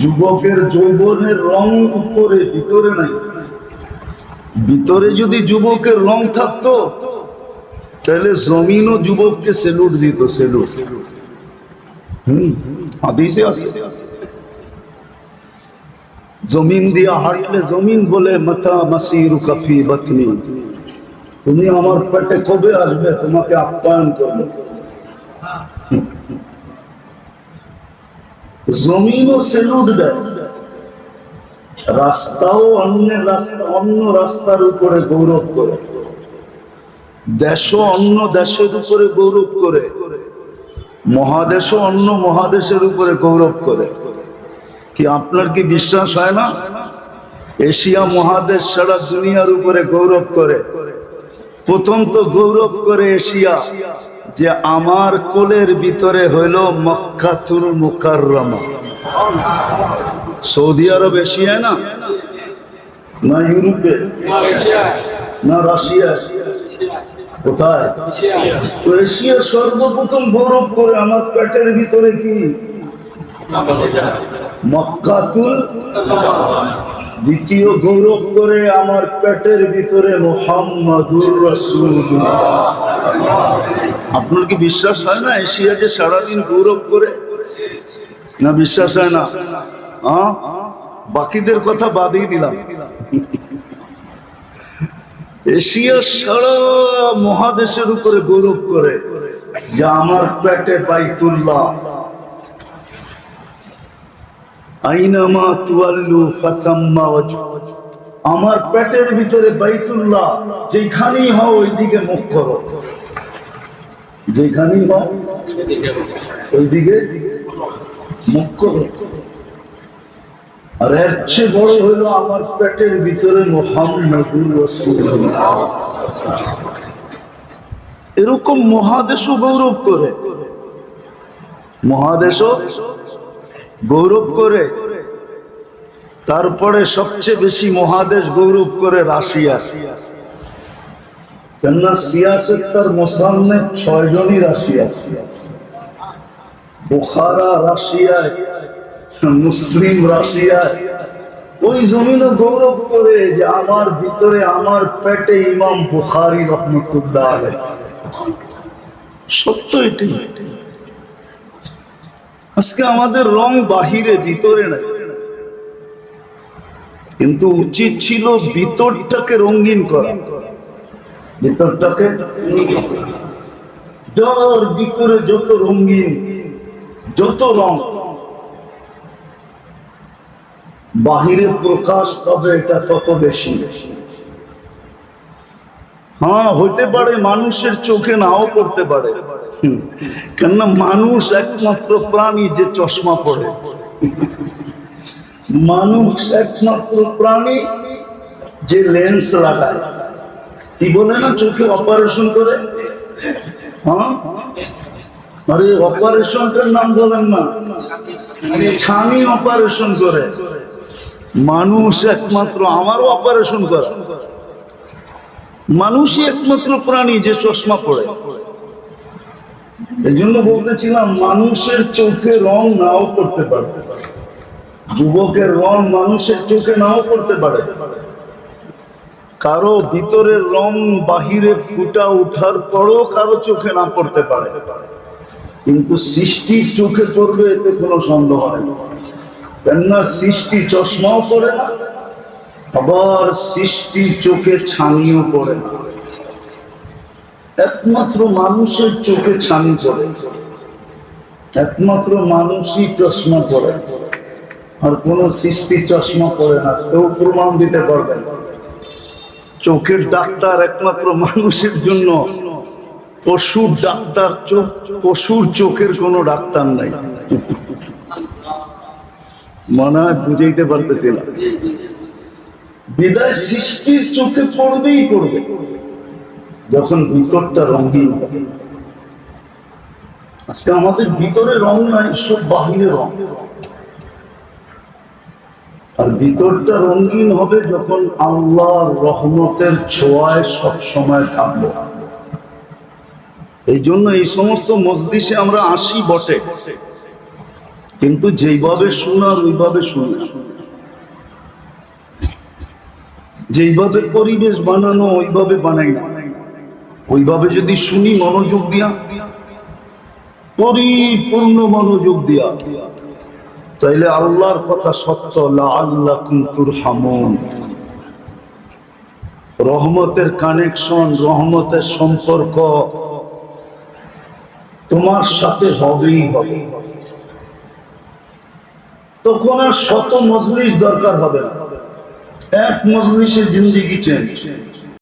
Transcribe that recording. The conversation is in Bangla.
যুবকের যৌবনের রং উপরে, ভিতরে নাই। ভিতরে যদি যুবকের রং থাকতো, তাহলে জমিনও যুবককে সেলুট দিত, সেলুট। হম, হাদিসে আছে। জমিন দিয়া হাঁটলে জমিন বলে মাথা মাসির কফি বতনি। তুমি আমার পেটে কবে আসবে? তোমাকে আপ্যায়ন করবে। জমিনও সেলুট দেয়। রাস্তাও অন্য রাস্তা, অন্য রাস্তার উপরে গৌরব করে। দেশও অন্য দেশের উপরে গৌরব করে। মহাদেশও অন্য মহাদেশের উপরে গৌরব করে। কি আপনার কি বিশ্বাস হয় না? এশিয়া মহাদেশ সারা দুনিয়ার উপরে গৌরব করে। প্রথম তো গৌরব করে এশিয়া। যে আমার কোলের ভিতরে হইল মক্কাতুল মুকাররমা। সৌদি আরব, এশিয়ায় না? না ইউরোপে? না রাশিয়া? কোথায়? সর্বপ্রথম গৌরব করে আমার পেটের ভিতরে কি? মক্কাতুল দ্বিতীয় গৌরব করে আমার পেটের ভিতরে মোহাম্মদুর রসুল্লাহ আপনার কি বিশ্বাস হয় না এশিয়া যে সারাদিন গৌরব করে? না, বিশ্বাস হয় না। বাকিদের কথা বাদই দিলাম। এশিয়া সারা মহাদেশের উপরে গৌরব করে, যে আমার পেটে বাইতুল্লাহ। আইনামা তুয়াল্লু ফাতাম্মা। আমার পেটের ভিতরে বাইতুল্লাহ যেখানেই হও ওইদিকে মুখ করো। যেখানেই হও ওইদিকে মুখ করো আর এর চেয়ে বড় হলো আমার পেটের ভিতরে মোহাম্মদুর এরকম মহাদেশও গৌরব করে। মহাদেশও গৌরব করে। তারপরে সবচেয়ে বেশি মহাদেশ গৌরব করে রাশিয়া। কেননা সিয়াসত তার মোসামনে রাশিয়া। রাশিয়ায়, মুসলিম রাশিয়ায়। ওই জমিনে গৌরব করে যে আমার ভিতরে আমার পেটে ইমাম বুখারি রহমতুল্লাহ সত্য এটি আজকে আমাদের রং বাহিরে, ভিতরে নাই। কিন্তু উচিত ছিল ভিতরটাকে রঙিন করা। ভিতরে যত রঙিন, যত রং। বাহিরে প্রকাশ পাবে এটা তত বেশি। হ্যাঁ হইতে পারে মানুষের চোখে নাও পড়তে পারে। কেননা মানুষ একমাত্র প্রাণী যে চশমা পড়ে। মানুষ একমাত্র প্রাণী যে লেন্স লাগায়। বলে না চোখে অপারেশন করে? হ্যাঁ? আরে অপারেশনটার নাম বলেন না। ছানি অপারেশন করে। মানুষ একমাত্র আমারও অপারেশন করে। মানুষই একমাত্র প্রাণী যে চশমা পড়ে। এই জন্য বলতেছিলাম, মানুষের চোখে রং নাও করতে পারে। যুবকের রং মানুষের চোখে নাও করতে পারে। কারও ভিতরের রং বাহিরে ফুটা উঠার পরও কারও চোখে না পড়তে পারে। কিন্তু সৃষ্টির চোখে পড়বে এতে কোনো সন্দেহ নেই কেননা সৃষ্টি চশমাও পড়ে না, আবার সৃষ্টির চোখে ছানিও পড়ে না। একমাত্র মানুষের চোখে ছানি পড়ে, একমাত্র মানুষই চশমা পড়ে। আর কোন সৃষ্টি চশমা পড়ে না, কেউ প্রমাণ দিতে পারবে না। চোখের ডাক্তার একমাত্র মানুষের জন্য। পশুর ডাক্তার চোখ, পশুর চোখের কোনো ডাক্তার নাই। মনে হয় বুঝাইতে পারতেছি না বিদায় সৃষ্টির চোখে পড়বেই পড়বে। যখন ভিতরটা রঙিন আজকে আমাদের ভিতরে রং নাই, সব বাহিরে রং। আর ভিতরটা রঙিন হবে যখন আল্লাহর রহমতের ছোঁয়ায় সব সময় থাকব। এই জন্য এই সমস্ত মসজিষে আমরা আসি বটে। কিন্তু যেইভাবে শোনার, ওইভাবে শুনে। যেইভাবে পরিবেশ বানানো, ওইভাবে বানাই না। ওইভাবে যদি শুনি, মনোযোগ দিয়া, পরিপূর্ণ মনোযোগ দিয়া। তাইলে আল্লাহর কথা সত্য হামন রহমতের কানেকশন, রহমতের সম্পর্ক তোমার সাথে হবেই হবে। তখন আর শত মজলিস দরকার হবে এক মজলিসে জিন্দিগি চেঞ্জ।